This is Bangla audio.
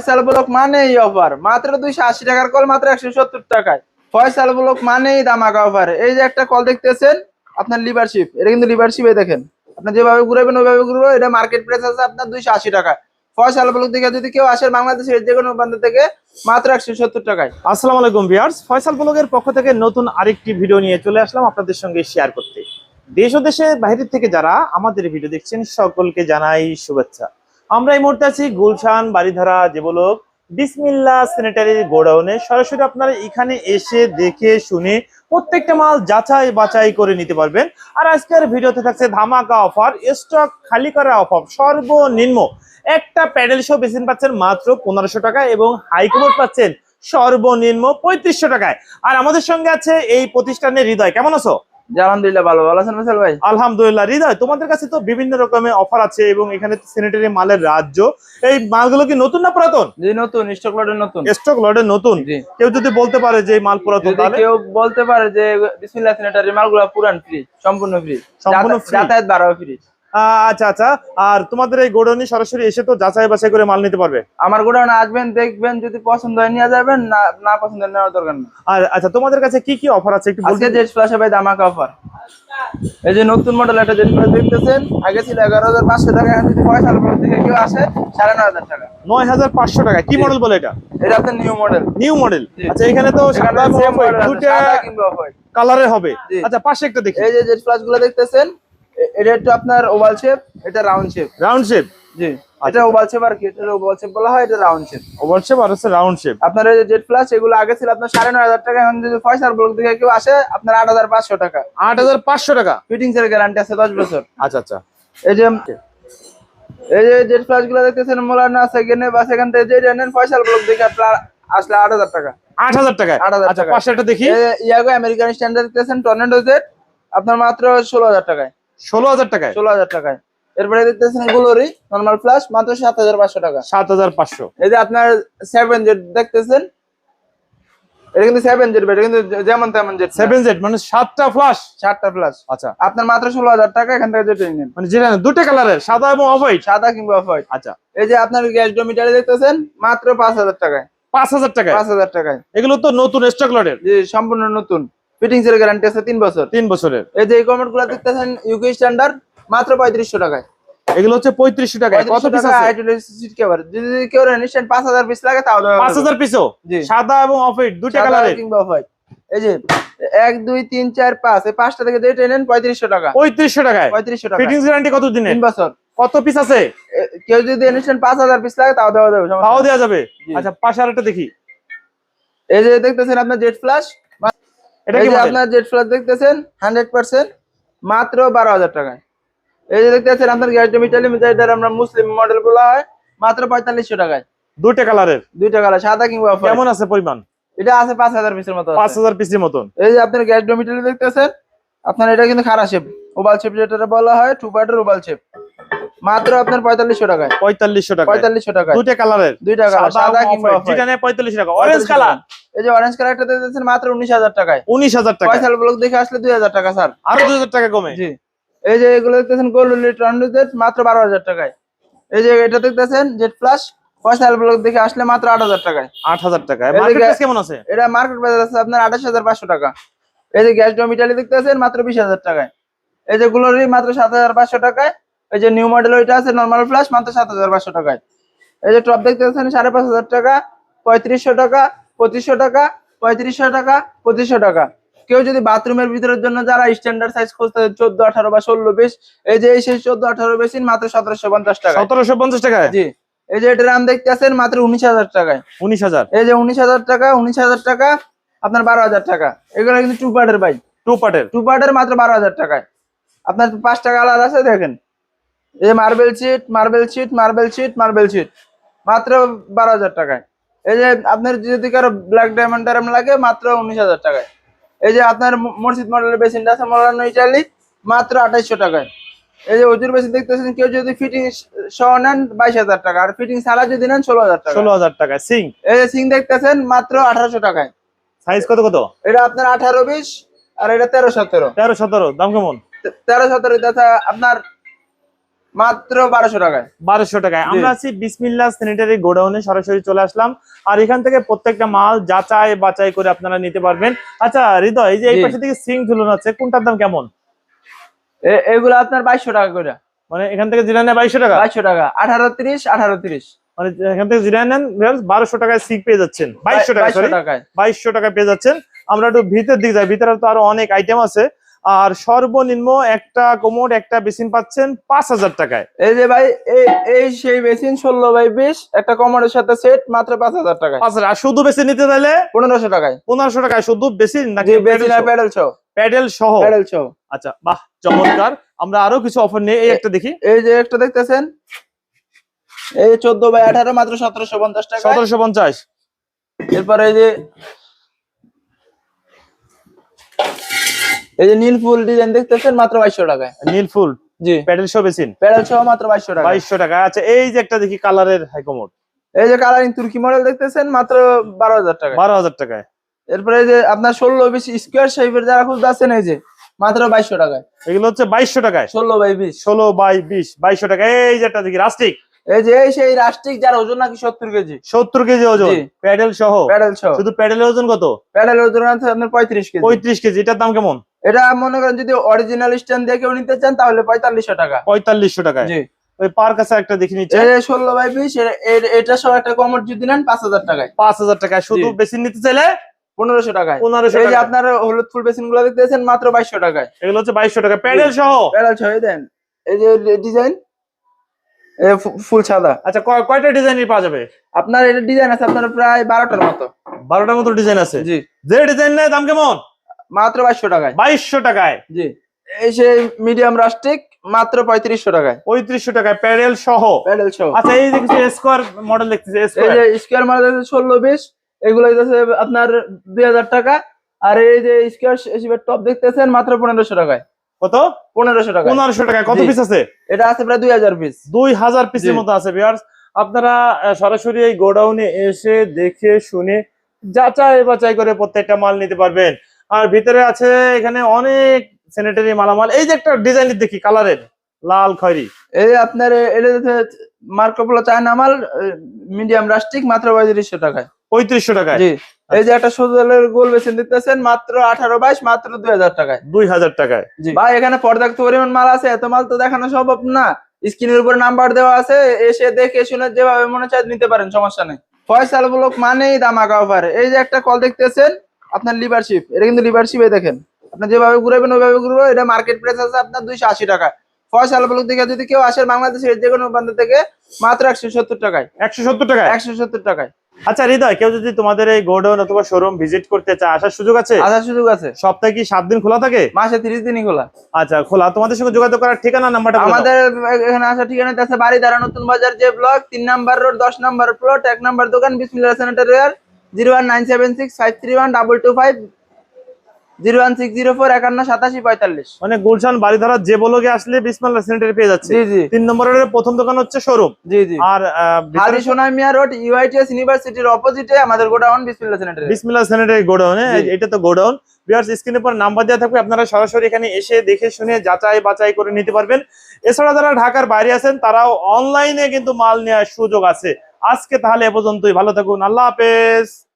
ফয়সাল ব্লক মানেই অফার মাত্র দুইশো আশি টাকার কল মাত্র একশো সত্তর টাকায়। ফয়সাল ব্লক মানেই দামাকা অফার এই যে একটা কল দেখতেছেন, আপনার লিভারশিপ এটা কিন্তু দেখেন। আপনি যেভাবে ঘুরাবেন, ওইভাবে ঘুরবো। এটা মার্কেট প্রাইস আছে আপনার দুইশো আশি টাকা ফয়সাল ব্লক থেকে যদি কেউ আসে বাংলাদেশের যে কোনো থেকে, মাত্র একশো সত্তর টাকায়। আসসালামু আলাইকুম ভিউয়ার্স ফয়সাল ব্লগের পক্ষ থেকে নতুন আরেকটি ভিডিও নিয়ে চলে আসলাম আপনাদের সঙ্গে শেয়ার করতে। দেশ ও দেশের বাইরে থেকে যারা আমাদের ভিডিও দেখছেন, সকলকে জানাই শুভেচ্ছা। আমরা এই মুহূর্তে আছি গুলশান বাড়িধারা যে বলক বিসমিল্লা স্যানিটারি গোডাউনে। সরাসরি আপনারা এখানে এসে দেখে শুনে প্রত্যেকটা মাল যাচাই বাছাই করে নিতে পারবেন। আর আজকের ভিডিওতে থাকছে ধামাকা অফার স্টক খালি করা অফার, সর্বনিম্ন একটা প্যাডেল শো বেসিন পাচ্ছেন মাত্র পনেরোশো টাকা এবং হাইকোর্ট পাচ্ছেন সর্বনিম্ন পঁয়ত্রিশশো টাকায়। আর আমাদের সঙ্গে আছে এই প্রতিষ্ঠানের হৃদয়। কেমন আছো? আলহামদুলিল্লাহ ভালো। ভালো আছেন ফয়সাল ভাই? আলহামদুলিল্লাহ হৃদয় তোমাদের কাছে তো বিভিন্ন রকমের অফার আছে এবং এখানে স্যানিটারি মালের রাজ্য। এই মালগুলো কি নতুন না পুরাতন? জি নতুন স্টক লটের নতুন। স্টক লটে নতুন? কেউ যদি বলতে পারে যে মাল পুরাতন তাহলে? কেউ বলতে পারে যে বিসমিল্লাহ স্যানিটারি মালগুলো পুরান ফ্রি সম্পূর্ণ ফ্রি সম্পূর্ণ যাতায়াত বাড়াও ফ্রি আচ্ছা আচ্ছা। আর তোমাদের এই গোডাউনে সরাসরি এসে তো যাচাই বাছাই করে মাল নিতে পারবে? আমার গোডাউনে আসবেন দেখবেন যদি পছন্দ হয় নিয়ে যাবেন না না পছন্দ হয় নেওয়ার দরকার নেই। আর আচ্ছা তোমাদের কাছে কি কি অফার আছে? একটু বলতে জেট ফ্লাশে ভাই দামাকা অফার এই যে নতুন মডেল একটা জেট ফ্লাশ দেখতেছেন আগে ছিল এগারো হাজার পাঁচশো টাকা এখন যদি পয়সা থেকে কেউ আসে সাড়ে নয় হাজার টাকা। নয় হাজার পাঁচশো টাকা। কি মডেল বলে এটা? এটা আপনার নিউ মডেল নিউ মডেল আচ্ছা এখানে তো সাদা এবং white দুটা কালারের হবে। আচ্ছা পাশে একটা দেখি। এই যে জেট ফ্লাশগুলো দেখতেছেন এটা একটু আপনার ওভাল শেপ এটা রাউন্ড শেপ রাউন্ড শেপ জি। এটা ওভাল শেপ আর কি? এটা ওভাল শেপ বলা হয় এটা রাউন্ড শেপ ওভার শেপ আর হচ্ছে রাউন্ড শেপ আপনার এই যে জেট ফ্লাশ এগুলো আগে ছিল আপনার সাড়ে নয় হাজার টাকা এখন যদি ফয়সার ব্লক থেকে কেউ আসে আপনার আট হাজার পাঁচশো টাকা। আট হাজার পাঁচশো টাকা? ফিটিংস এর গ্যারান্টি আছে দশ বছর। আচ্ছা আচ্ছা। এই যে এই যে জেট ফ্লাশগুলো দেখতেছেন মোলানা সেকেন্ডে বা সেখান থেকে যে নেন ফয়সাল ব্লক দেখে আপনার আসলে আট হাজার টাকা। আট হাজার টাকায়? 8,000 আচ্ছা টাকায়। পাশে একটা দেখি। ইয়াগো আমেরিকান স্ট্যান্ডার্ড দেখতেছেন টর্নেডো জেট আপনার মাত্র ষোলো হাজার টাকায়। ষোলো হাজার টাকায়। ষোলো হাজার টাকায়। এরপরে দেখতেছেন গ্লোরি নর্মাল ফ্লাশ মাত্র সাত হাজার পাঁচশো টাকা। সাত হাজার পাঁচশো। এই যে আপনার সেভেন জেট দেখতেছেন? এটা কিন্তু সেভেন এটা কিন্তু যেমন তেমন সেভেন জেড মানে সাতটা ফ্লাশ চারটা ফ্লাশ আচ্ছা। আপনার মাত্র ষোলো হাজার টাকা এখান থেকে যেটা নেন। মানে যেটা দুটো কালারের সাদা এবং অফ হোয়াইট সাদা কিংবা হোয়াইট আচ্ছা। এই যে আপনার গ্যাস ডোমিটারে দেখতেছেন মাত্র পাঁচ হাজার টাকায়। পাঁচ হাজার টাকায়? পাঁচ হাজার টাকায়। এগুলো তো নতুন স্টক লটের যে সম্পূর্ণ নতুন। ফিটিংস এর গ্যারান্টি আছে তিন বছর। তিন বছরের। এই যে এই কমেন্টগুলো দেখতেছেন ইউকে স্ট্যান্ডার্ড মাত্র পঁয়ত্রিশশো টাকায়। এগুলো হচ্ছে পঁয়ত্রিশশো টাকায়। কত পিস আছে? সিট কভার যদি কেউ ইনস্ট্যান্ট পাঁচ হাজার পিস লাগে পাঁচ হাজার পিসও জি। সাদা এবং অফ হোয়াইট দুটো সাদা কালারের কিংবা হোয়াইট এই যে এক দুই তিন চার পাঁচ এই পাঁচটা থেকে যেটা নেন পঁয়ত্রিশশো টাকা। পঁয়ত্রিশশো টাকায়? পঁয়ত্রিশশো টাকা ফিটিংস গ্যারান্টি কত দিনের তিন বছর। কত পিস আছে? কেউ যদি ইনস্ট্যান্ট পাঁচ হাজার পিস লাগে তাও দেওয়া যাবে তাও দেওয়া যাবে? আচ্ছা পাশে আরেকটা দেখি। এই যে দেখতেছেন আপনার জেট ফ্লাশ এটা এই কি? আপনার জেট ফ্লাশ দেখতেছেন হান্ড্রেড পার্সেন্ট মাত্র বারো হাজার টাকায়। এই যে দেখতেছেন আপনার গ্যাস মিটালি মিটার আমরা মুসলিম মডেলগুলো হয় মাত্র পঁয়তাল্লিশশো টাকায়। দুটো কালারের? দুইটা কালার সাদা কিংবা। কেমন আছে পরিমাণ? এটা আছে পাঁচ হাজার পিসের মতো আছে। পাঁচ হাজার পিসের মতন। এই যে আপনার গ্যাস ডোমিটারি দেখতেছেন আপনার এটা কিন্তু খারাপ শেপ ওভাল শেপ যেটা বলা হয় টু পার্টের ওভাল শেপ মাত্র আপনার পঁয়তাল্লিশশো টাকায়। পঁয়তাল্লিশশো টাকা পঁয়তাল্লিশশো টাকায়। দুটো কালারের। দুইটা কালার সাদা যেটা white। পঁয়তাল্লিশ টাকা। অরেঞ্জ কালার এই যে অরেঞ্জ কালারটা দেখতেছেন মাত্র উনিশ হাজার টাকায়। উনিশ হাজার টাকা। পয়সাল ব্লক দেখে আসলে দুই হাজার টাকা স্যার। আরও দুই হাজার টাকা কমে। জি। এই যে এগুলো দেখতেছেন গোল্ড ট্রান্ডুজেট মাত্র বারো হাজার টাকায়। এই যে এটা দেখতেছেন জেট প্লাস পয়সাল ব্লক দেখে আসলে মাত্র আট হাজার টাকায়। আট হাজার টাকা। কেমন আছে? এটা মার্কেট বাজার আছে আপনার আঠাশ হাজার পাঁচশো টাকা। এই যে গ্যাস ডোমিটালি দেখতেছেন মাত্র বিশ হাজার টাকায়। এই যে গ্লোরি মাত্র সাত হাজার পাঁচশো টাকায়। এই যে নিউ মডেল ওইটা আছে নর্মাল ফ্লাশ মাত্র সাত হাজার পাঁচশো টাকায়। এই যে টপ দেখতেছেন সাড়ে পাঁচ হাজার টাকা পঁয়ত্রিশশো টাকা পঁচিশশো টাকা পঁয়ত্রিশশো টাকা পঁচিশশো টাকা। কেউ যদি বাথরুমের ভিতরের জন্য যারা স্ট্যান্ডার্ড সাইজ খুঁজতে চোদ্দ আঠারো বা ষোলো বিশ এই যে এই সেই চোদ্দ আঠারো বেশি মাত্র সতেরোশো পঞ্চাশ টাকা সতেরোশো পঞ্চাশ টাকা জি। এই যে এটা দেখতে আছেন মাত্র উনিশ হাজার টাকায়। উনিশ হাজার? এই যে উনিশ হাজার টাকা উনিশ হাজার টাকা আপনার বারো হাজার টাকা। এগুলো কিন্তু টু পার্টের বাইক টু পার্টের টু পার্টের মাত্র বারো হাজার টাকায়। আপনার পাঁচ টাকা আলাদা আছে দেখেন। এই marble sheet marble sheet marble sheet marble sheet মাত্র বারো হাজার টাকায়। এই যে আপনার যদি কারও ব্ল্যাক ডায়মন্ড টাইম লাগে মাত্র উনিশ হাজার টাকায়। এই যে আপনার মসজিদ মডেলের বেসিনটা আছে মডার্ন ইটালি মাত্র আঠাইশশো টাকায়। এই যে ওজুর বেসিন দেখতেছেন কেউ যদি ফিটিং সহ নেন বাইশ হাজার টাকা। আর ফিটিং ছাড়া যদি নেন ষোলো হাজার টাকা। ষোলো হাজার টাকায় সিং। এই যে সিং দেখতেছেন মাত্র আঠারোশো টাকায়। সাইজ কত কত? এটা আপনার আঠারো বিশ আর এটা তেরো সতেরো। তেরো সতেরো দাম কেমন? তেরো সতেরো আপনার মাত্র বারোশো টাকায়। বারোশো টাকায়। আমরা আছি বিসমিল্লা স্যানিটারি গোডাউনে সরাসরি চলে আসলাম। আর এখান থেকে প্রত্যেকটা মাল যাচাই বাছাই করে আপনারা নিতে পারবেন। আচ্ছা হৃদয় এই যে এই পাশে থেকে সিং ঝুলন আছে কোনটার দাম কেমন? এগুলো আপনার বাইশশো টাকা করে। মানে এখান থেকে জিরা নেয় বাইশশো টাকা? বাইশশো টাকা। আঠারো তিরিশ আঠারো তিরিশ। মানে এখান থেকে জিরা নেন বারোশো টাকায় সিং পেয়ে যাচ্ছেন। বাইশশো টাকা বাইশশো টাকায়। পেয়ে যাচ্ছেন। আমরা একটু ভিতর দিকে যাই ভিতরে তো আরও অনেক আইটেম আছে। আর সর্বনিম্ন একটা কোমোড একটা বেসিন পাচ্ছেন পাঁচ হাজার টাকায়। এই যে ভাই এই এই সেই বেসিন ষোলো বাই বিশ একটা কমরের সাথে সেট মাত্র পাঁচ হাজার টাকায়। পাঁচ হাজার। শুধু বেসিন নিতে চাইলে পনেরোশো টাকায়। পনেরোশো টাকায় শুধু বেসিন নাকি বেসিন আর প্যাডেল সহ। প্যাডেল সহ? প্যাডেল সহ। আচ্ছা বাহ চমৎকার। আমরা আরও কিছু অফার নিয়ে এই একটা দেখি। এই যে একটা দেখতেছেন। এই চোদ্দ বাই আঠারো মাত্র সতেরোশো পঞ্চাশ টাকা সতেরোশো পঞ্চাশ। এরপরে এই যে এই যে নীল ফুল ডিজাইন দেখতেছেন মাত্র বাইশশো টাকায়। নীল ফুল? জি। প্যাডেল সহ বেসিন প্যাডেল সহ মাত্র বাইশশো টাকা বাইশশো টাকা। আচ্ছা এই যে একটা দেখি কালারের হাইকমোড। এই যে কালারিং তুর্কি মডেল দেখতেছেন মাত্র বারো হাজার টাকা বারো হাজার টাকায়। এরপরে যে আপনার ষোলো বিশ স্কোয়ার শেপের যারা খুঁজতে আছেন এই যে মাত্র বাইশশো টাকায়। এগুলো হচ্ছে বাইশশো টাকায়। ষোলো বাই বিশ। ষোলো বাই বিশ বাইশশো টাকা। এই যে একটা দেখি রাস্টিক এই যে এই সেই রাষ্ট্রিক যার ওজন নাকি সত্তর কেজি। সত্তর কেজি ওজন। প্যাডেল সহ। প্যাডেল সহ। শুধু প্যাডেলের ওজন কত? প্যাডেল ওজন আছে আপনার পঁয়ত্রিশ কেজি। পঁয়ত্রিশ কেজি। এটার দাম কেমন? এটা মনে করেন যদি অরিজিনাল স্ট্যান্ড দিয়ে কেউ নিতে চান তাহলে পঁয়তাল্লিশশো টাকা। পঁয়তাল্লিশশো টাকা জি। ওই পার কাছে একটা দেখে নিচ্ছে। ষোলো বাই বিশ এটা সহ একটা কমর যদি নেন পাঁচ হাজার টাকায়। পাঁচ হাজার টাকায়। শুধু। বেশি নিতে চাইলে পনেরোশো টাকায়। পনেরোশো এই যে আপনার হলুদ ফুল বেসিনগুলো দেখতেছেন মাত্র বাইশশো টাকায়। এগুলো হচ্ছে বাইশশো টাকা প্যাডেল সহ? প্যাডেল সহ দেন। এই যে ডিজাইন ফুল সাদা। আচ্ছা কয়- কয়টা ডিজাইনের পাওয়া যাবে? আপনার এটা ডিজাইন আছে আপনার প্রায় বারোটার মতো। বারোটার মতো ডিজাইন আছে। জি। যে ডিজাইন নেয় দাম কেমন? মাত্র বাইশশো টাকায়। বাইশশো টাকায়। জি। এই মিডিয়াম রাস্টিক মাত্র পঁয়ত্রিশশো টাকায়। পঁয়ত্রিশশো টাকায় প্যাডেল সহ। প্যাডেল সহ। আচ্ছা এই দেখছি স্কোয়ার মডেল দেখতেছি এই যে স্কোয়ার মাল ষোলো বিশ এগুলো আপনার দুই হাজার টাকা। আর এই যে স্কোয়ার টপ দেখতেছেন মাত্র পনেরোশো টাকায়। কত? পনেরোশো টাকা পনেরোশো টাকায়। কত পিস আছে? এটা আছে প্রায় দুই হাজার পিস দুই হাজার পিসের মতো আছে আপনারা সরাসরি এই গোডাউনে এসে দেখে শুনে যাচাই বাছাই করে প্রত্যেকটা মাল নিতে পারবেন। আর ভিতরে আছে এখানে অনেক স্যানিটারি মালামাল। এই যে একটা ডিজাইন দেখি কালারের লাল খয়রি। এই আপনার এটা মার্কোপোলো চায়না মাল মিডিয়াম রাস্টিক মাত্র পঁয়ত্রিশশো টাকায়। পঁয়ত্রিশশো টাকায়? জি। এই যে একটা সোজালের গোল বেছেন দিতেছেন মাত্র আঠারো বাইশ মাত্র দুই হাজার টাকায়। দুই হাজার টাকায়। জি। ভাই এখানে পর্যাপ্ত পরিমাণ মাল আছে এত মাল তো দেখানো সম্ভব না। স্ক্রিনের উপর নাম্বার দেওয়া আছে এসে দেখে শুনে যেভাবে মনে চায় নিতে পারেন সমস্যা নেই। ফয়সাল ব্লক মানেই দামাকা অফার এই যে একটা কল দেখতেছেন আপনার লিভারশিপ এটা কিন্তু লিভারশিপে দেখেন। আপনি যেভাবে ঘুরাবেন ওইভাবে ঘুরবো। এটা মার্কেট প্রাইস আছে আপনার দুইশো আশি টাকা ফয়সাল ব্লক থেকে যদি কেউ আসে বাংলাদেশের যে কোনো প্রান্ত থেকে মাত্র একশো সত্তর টাকায়। একশো সত্তর টাকায়? একশো সত্তর টাকায়। আচ্ছা হৃদয় কেউ যদি তোমাদের এই গোডাউন অথবা শোরুম ভিজিট করতে চায় আসার সুযোগ আছে? আসার সুযোগ আছে। সপ্তাহে কি সাত দিন খোলা থাকে? মাসে তিরিশ দিনই খোলা। আচ্ছা খোলা। তোমাদের সঙ্গে যোগাযোগ করার ঠিকানা নাম্বারটা আমাদের এখানে আসার ঠিকানা আছে বাড়ি দ্বারা নতুন বাজার যে ব্লক তিন নাম্বার রোড দশ নাম্বার প্লট এক নাম্বার দোকান Bismillah স্যানিটারিয়ার zero one nine seven six five three one double two five zero one six zero four একান্ন সাতাশি পঁয়তাল্লিশ। মানে গুলশান বাড়িধারা যে বলকে আসলে বিসমাল্লা সেন্টারে পেয়ে যাচ্ছে। জি জি। তিন নম্বরের প্রথম দোকান হচ্ছে শোরুম জি জি। আর হাজি সোনামিয়া রোড ইউআইটিএস ইউনিভার্সিটির অপোজিটে আমাদের গোডাউন বিসমিল্লাহ স্যানিটারি বিসমিল্লাহ সেন্টারের গোডাউন জি। এটা তো গোডাউন। বিয়ার্স স্ক্রিনের পর নাম্বার দেওয়া থাকবে আপনারা সরাসরি এখানে এসে দেখে শুনে যাচাই বাছাই করে নিতে পারবেন। এছাড়া যারা ঢাকার বাইরে আছেন তারাও অনলাইনে কিন্তু মাল নেওয়ার সুযোগ আছে। আজকে তাহলে এ পর্যন্তই। ভালো থাকুন। আল্লাহ হাফেজ।